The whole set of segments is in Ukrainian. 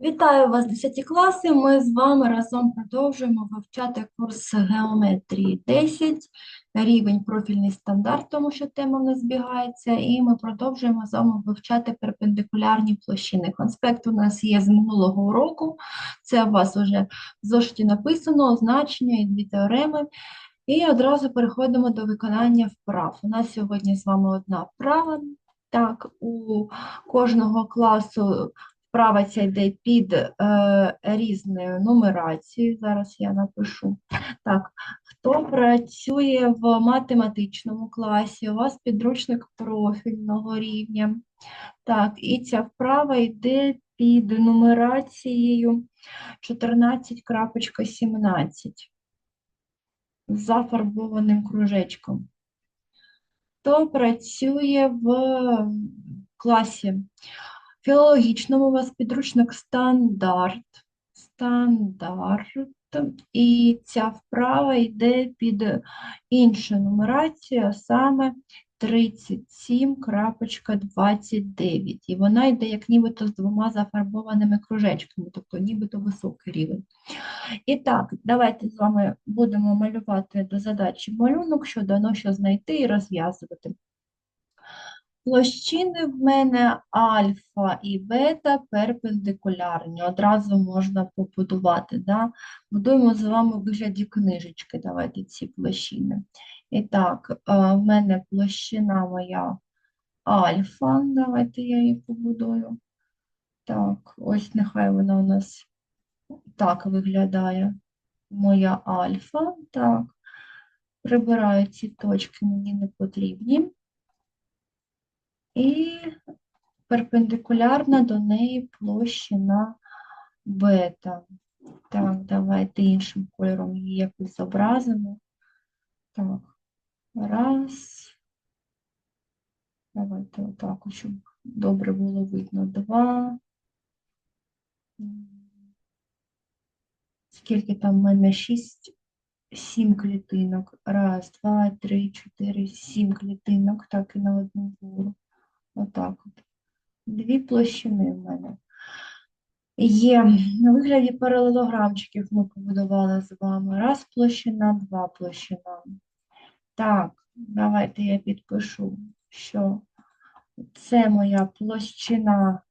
Вітаю вас, 10 класи. Ми з вами разом продовжуємо вивчати курс геометрії 10, рівень профільний стандарт, тому що тема в нас збігається, і ми продовжуємо з вами вивчати перпендикулярні площини. Конспект у нас є з минулого уроку. Це у вас вже в зошиті написано, означення і дві теореми. І одразу переходимо до виконання вправ. У нас сьогодні з вами одна вправа. Так, у кожного класу Вправа ця йде під е, різною нумерацією. Зараз я напишу. Так, хто працює в математичному класі, у вас підручник профільного рівня. Так, і ця вправа йде під нумерацією 14.17 з зафарбованим кружечком. Хто працює в класі філологічному у вас підручник стандарт. Стандарт. І ця вправа йде під іншу нумерацію, а саме 37.29. І вона йде як нібито з двома зафарбованими кружечками, тобто нібито високий рівень. І так, давайте з вами будемо малювати до задачі малюнок, що дано що знайти і розв'язувати. Площини в мене альфа і бета перпендикулярні. Одразу можна побудувати. Да? Будуємо з вами в вигляді книжечки. Давайте ці площини. І так, е, в мене площина моя альфа. Давайте я її побудую. Так, ось нехай вона у нас так виглядає. Моя альфа. Так, прибираю ці точки, мені не потрібні і перпендикулярна до неї площина бета. Так, давайте іншим кольором її якось зобразимо. Так, раз. Давайте отак, щоб добре було видно. Два. Скільки там в мене? Шість, сім клітинок. Раз, два, три, чотири, сім клітинок, так і на одну гору. Отак от. Дві площини в мене. Є на вигляді паралелограмчиків ми побудували з вами. Раз площина, два площина. Так, давайте я підпишу, що це моя площина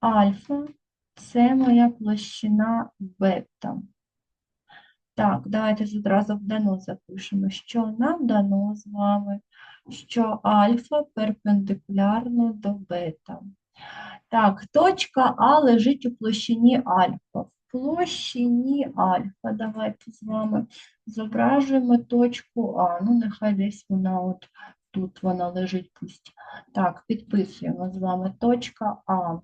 альфа, це моя площина бета. Так, давайте одразу в дано запишемо, що нам дано з вами що альфа перпендикулярно до бета. Так, точка А лежить у площині альфа. В площині альфа, давайте з вами зображуємо точку А. Ну, нехай десь вона от тут вона лежить пусть. Так, підписуємо з вами точка А.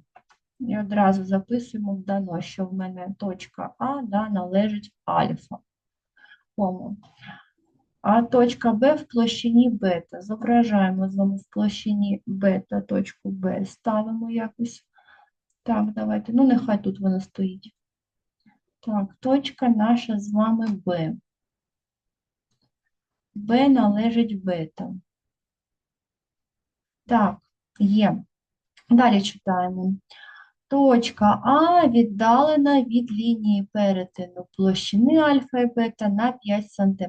І одразу записуємо в дано, що в мене точка А да, належить альфа. Кому? А точка Б в площині бета. Зображаємо з вами в площині бета точку Б. Ставимо якось. Так, давайте. Ну, нехай тут вона стоїть. Так, точка наша з вами Б. Б належить бета. Так, є. Далі читаємо. Точка А віддалена від лінії перетину площини альфа і бета на 5 см.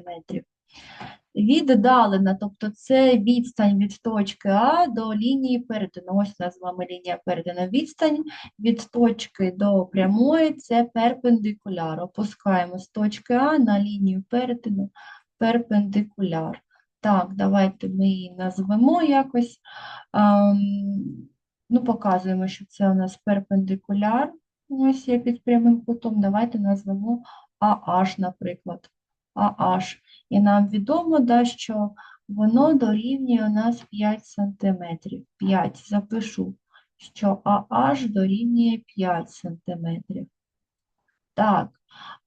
Віддалена, тобто це відстань від точки А до лінії перетину. Ось у з вами лінія перетину. Відстань від точки до прямої це перпендикуляр. Опускаємо з точки А на лінію перетину перпендикуляр. Так, давайте ми її назвемо якось. Ем, ну, Показуємо, що це у нас перпендикуляр. Ось є під прямим кутом. Давайте назвемо АH, наприклад. AH. І нам відомо, да, що воно дорівнює у нас 5 см. 5. Запишу, що AH дорівнює 5 см. Так,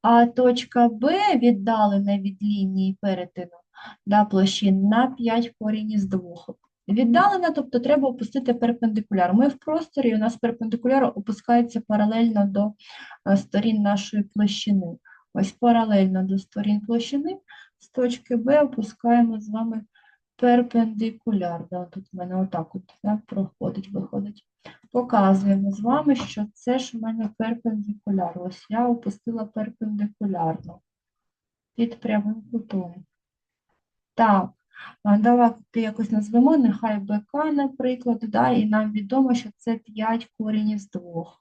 а точка Б віддалена від лінії перетину да, площин на 5 корінь із 2. Віддалена, тобто треба опустити перпендикуляр. Ми в просторі, у нас перпендикуляр опускається паралельно до е, сторін нашої площини. Ось паралельно до сторін площини з точки Б опускаємо з вами перпендикуляр. Да, Тут в мене отак от да, проходить, виходить. показуємо з вами, що це ж в мене перпендикуляр. Ось я опустила перпендикулярно під прямим кутом. Так, давайте якось назвемо, нехай БК, наприклад, да, і нам відомо, що це 5 корінь з 2.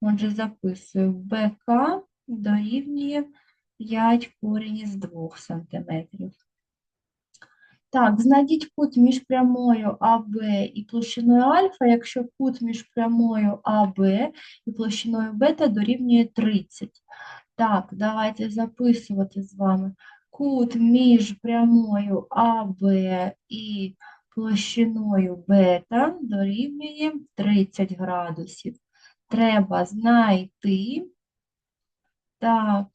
Отже, записую БК дорівнює 5 корінь із 2 сантиметрів. Так, знайдіть кут між прямою АБ і площиною альфа, якщо кут між прямою АБ і площиною бета дорівнює 30. Так, давайте записувати з вами. Кут між прямою АБ і площиною бета дорівнює 30 градусів. Треба знайти так,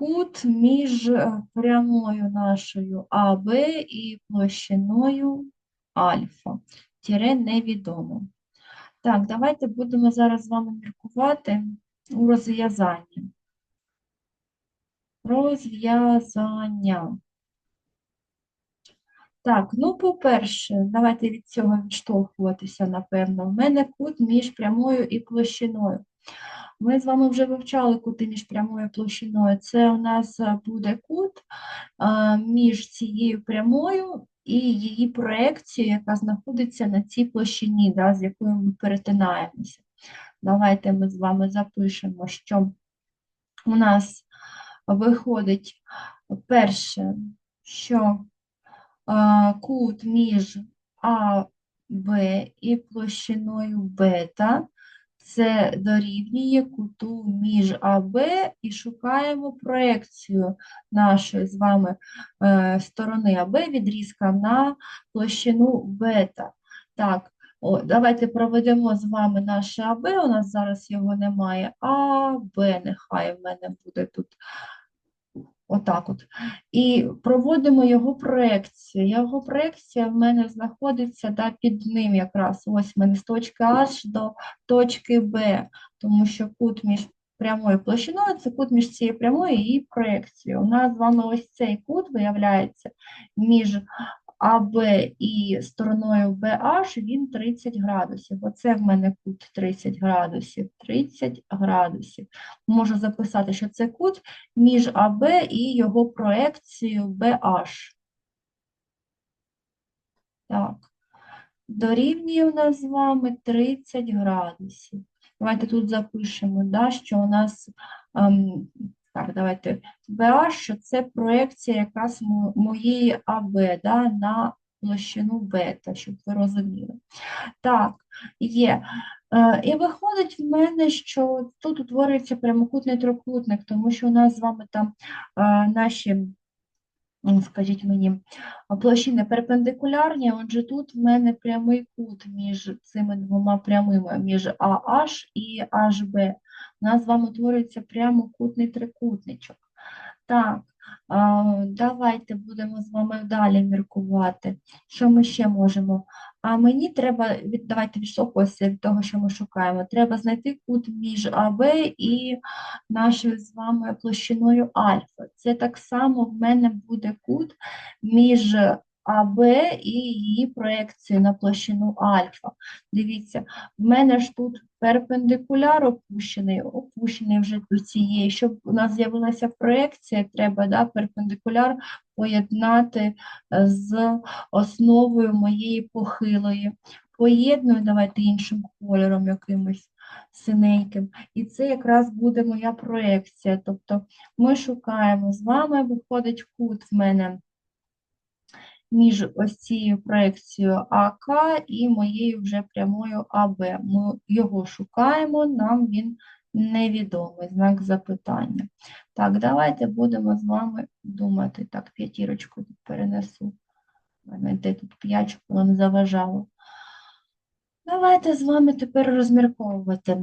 кут між е, прямою нашою АБ і площиною альфа. Тире невідомо. Так, давайте будемо зараз з вами міркувати у розв'язанні. Розв'язання. Так, ну, по-перше, давайте від цього відштовхуватися, напевно. У мене кут між прямою і площиною. Ми з вами вже вивчали кути між прямою площиною. Це у нас е, буде кут між цією прямою і її проекцією, яка знаходиться на цій площині, да, з якою ми перетинаємося. Давайте ми з вами запишемо, що у нас виходить перше, що кут між АБ і площиною бета це дорівнює куту між АБ і шукаємо проекцію нашої з вами е, сторони АБ відрізка на площину бета. Так, о, давайте проведемо з вами наше АБ, у нас зараз його немає, а Б нехай в мене буде тут отак от. І проводимо його проекцію. Його проекція в мене знаходиться да, під ним якраз. Ось мене з точки H до точки Б, тому що кут між прямою площиною це кут між цією прямою і проекцією. У нас з вами ось цей кут виявляється між АБ і стороною BH, він 30 градусів. Оце в мене кут 30 градусів. 30 градусів. Можу записати, що це кут між АБ і його проекцією BH. Так. Дорівнює у нас з вами 30 градусів. Давайте тут запишемо, да, що у нас, ем, так, давайте, BH, що це проекція якраз моєї АБ да, на площину бета, щоб ви розуміли. Так, є. Е, І виходить в мене, що тут утворюється прямокутний трикутник, тому що у нас з вами там е, наші, скажіть мені, площини перпендикулярні, отже, тут в мене прямий кут між цими двома прямими, між AH і HB. У нас з вами утворюється прямокутний трикутничок. Так, давайте будемо з вами далі міркувати. Що ми ще можемо? А мені треба, давайте відштовхуватися від того, що ми шукаємо. Треба знайти кут між АБ і нашою з вами площиною альфа. Це так само в мене буде кут між АБ і її проекцією на площину альфа. Дивіться, в мене ж тут перпендикуляр опущений, опущений вже до цієї. Щоб у нас з'явилася проекція, треба да, перпендикуляр поєднати е, з основою моєї похилої. Поєдную, давайте іншим кольором якимось синеньким. І це якраз буде моя проекція. Тобто ми шукаємо з вами, виходить кут в мене між ось цією проекцією АК і моєю вже прямою АБ. Ми його шукаємо, нам він невідомий, знак запитання. Так, давайте будемо з вами думати. Так, п'ятірочку тут перенесу. Де тут воно не заважало. Давайте з вами тепер розмірковувати.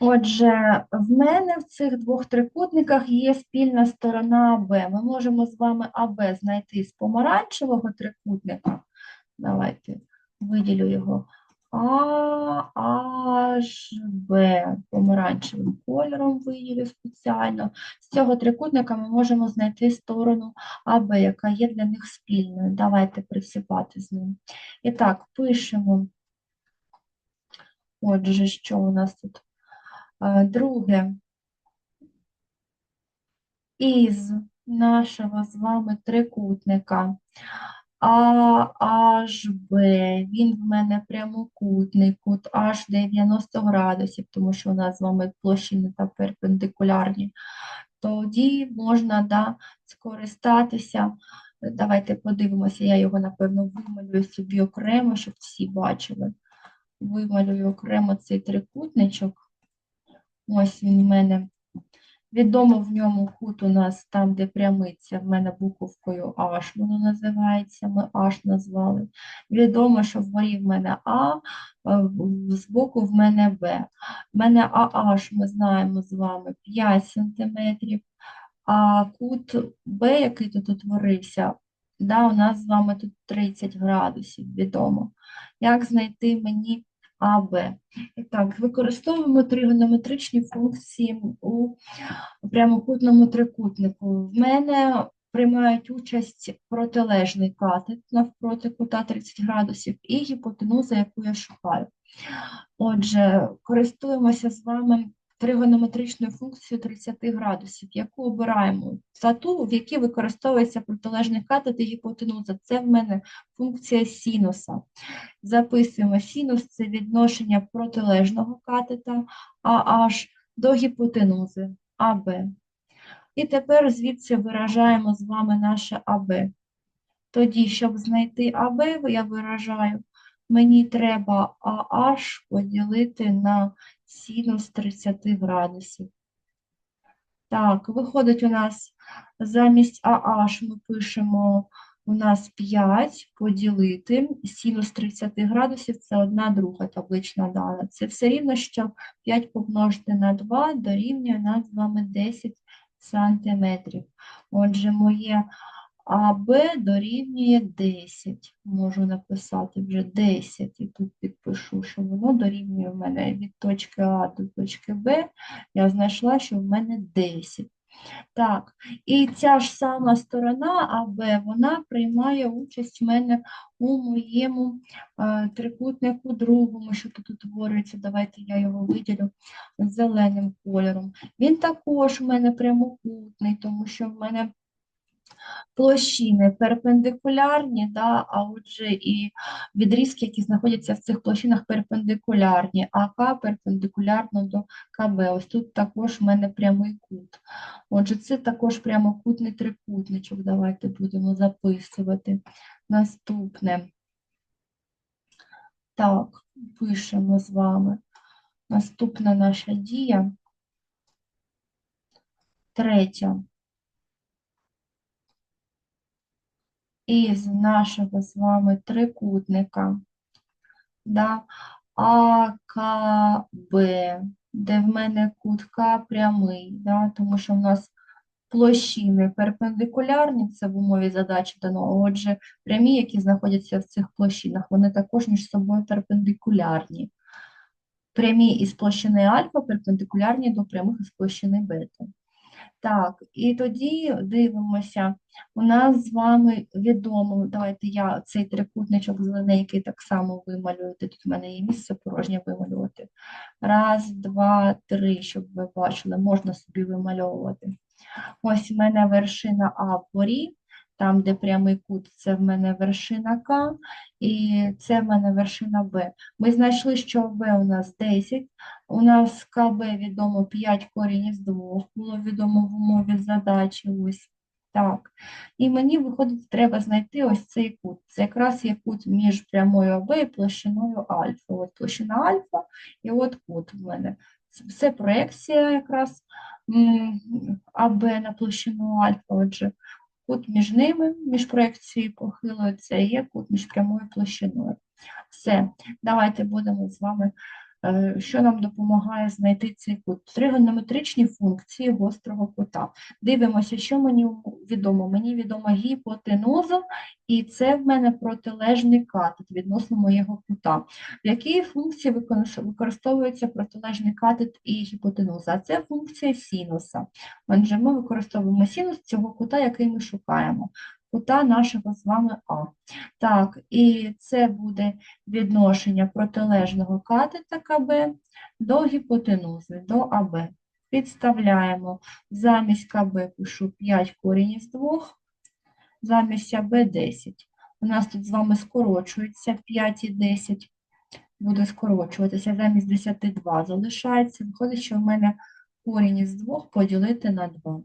Отже, в мене в цих двох трикутниках є спільна сторона АБ. Ми можемо з вами АБ знайти з помаранчевого трикутника. Давайте виділю його А, Аж, Б. Помаранчевим кольором виділю спеціально. З цього трикутника ми можемо знайти сторону АБ, яка є для них спільною. Давайте присипати з ним. І так, пишемо. Отже, що у нас тут? Друге. Із нашого з вами трикутника аж Б, він в мене прямокутний, кут аж 90 градусів, тому що у нас з вами площини та перпендикулярні. Тоді можна да, скористатися. Давайте подивимося, я його, напевно, вималюю собі окремо, щоб всі бачили. Вималюю окремо цей трикутничок. Ось він в мене. Відомо в ньому кут у нас там, де прямиця, в мене буковкою H воно називається, ми H назвали. Відомо, що вгорі в мене А, збоку в мене Б. В мене AH, ми знаємо з вами 5 см, а кут Б, який тут утворився, да, у нас з вами тут 30 градусів, відомо. Як знайти мені АБ? Так, використовуємо тригонометричні функції у прямокутному трикутнику. В мене приймають участь протилежний катет навпроти кута 30 градусів і гіпотенуза, яку я шукаю. Отже, користуємося з вами тригонометричною функцією 30 градусів, яку обираємо. За ту, в якій використовується протилежний катет і гіпотенуза. Це в мене функція синуса. Записуємо синус – це відношення протилежного катета АH до гіпотенузи АБ. І тепер звідси виражаємо з вами наше АБ. Тоді, щоб знайти АБ, я виражаю, мені треба AH поділити на синус 30 градусів. Так, виходить у нас замість AH ми пишемо у нас 5 поділити, синус 30 градусів – це одна друга таблична дана. Це все рівно, що 5 помножити на 2 дорівнює нас з вами 10 сантиметрів. Отже, моє АБ дорівнює 10. Можу написати вже 10 і тут підпишу, що воно дорівнює в мене від точки А до точки Б. Я знайшла, що в мене 10. Так, і ця ж сама сторона АБ, вона приймає участь в мене у моєму е, трикутнику другому, що тут утворюється. Давайте я його виділю зеленим кольором. Він також в мене прямокутний, тому що в мене площини перпендикулярні, да, а отже і відрізки, які знаходяться в цих площинах, перпендикулярні, а К перпендикулярно до КБ. Ось тут також в мене прямий кут. Отже, це також прямокутний трикутничок. Давайте будемо записувати. Наступне. Так, пишемо з вами. Наступна наша дія. Третя. Із нашого з вами трикутника, да, АКБ, де в мене кут К прямий, да, тому що в нас площини перпендикулярні, це в умові задачі дано, отже, прямі, які знаходяться в цих площинах, вони також між собою перпендикулярні. Прямі із площини альфа перпендикулярні до прямих із площини бета. Так, і тоді дивимося, у нас з вами відомо, давайте я цей трикутничок зелененький так само вималюю, тут в мене є місце порожнє вималювати. Раз, два, три, щоб ви бачили, можна собі вимальовувати. Ось в мене вершина А вгорі, там, де прямий кут, це в мене вершина К, і це в мене вершина Б. Ми знайшли, що Б у нас 10, у нас КБ відомо 5 корінь із 2, було відомо в умові задачі, ось так. І мені виходить, треба знайти ось цей кут. Це якраз є кут між прямою АБ і площиною альфа. От площина альфа і от кут в мене. Це проекція якраз АБ на площину альфа, отже, кут між ними, між проекцією похилою, це є кут між прямою площиною. Все, давайте будемо з вами Що нам допомагає знайти цей кут? Тригонометричні функції гострого кута. Дивимося, що мені відомо. Мені відома гіпотенуза, і це в мене протилежний катет відносно моєго кута. В якій функції використовується протилежний катет і гіпотенуза? А це функція синуса. Отже, ми використовуємо синус цього кута, який ми шукаємо. Кута нашого з вами А. Так, і це буде відношення протилежного катета КБ до гіпотенузи, до АБ. Підставляємо. Замість КБ пишу 5 корінь із 2, замість АБ 10. У нас тут з вами скорочується 5 і 10. Буде скорочуватися. Замість 10 2 залишається. Виходить, що в мене корінь із 2 поділити на 2.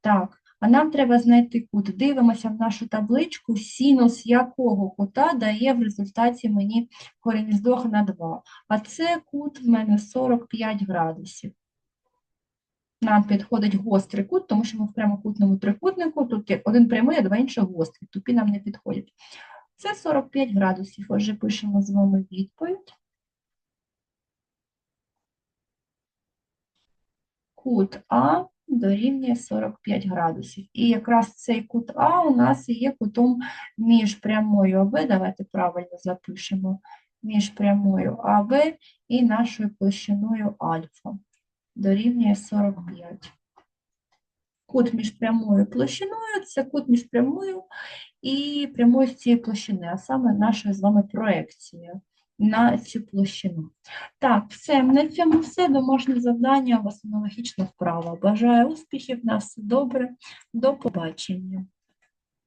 Так, а нам треба знайти кут. Дивимося в нашу табличку, синус якого кута дає в результаті мені корінь із 2 на 2. А це кут в мене 45 градусів. Нам підходить гострий кут, тому що ми в прямокутному трикутнику, тут один прямий, а два інші гострі, тупі нам не підходять. Це 45 градусів. Отже, пишемо з вами відповідь. Кут А дорівнює 45 градусів. І якраз цей кут А у нас є кутом між прямою АБ, давайте правильно запишемо, між прямою АБ і нашою площиною альфа. Дорівнює 45. Кут між прямою площиною це кут між прямою і прямою з цієї площини, а саме нашою з вами проекцією на цю площину. Так, все, на цьому все. Домашнє завдання у вас аналогічно вправа. Бажаю успіхів, на все добре. До побачення.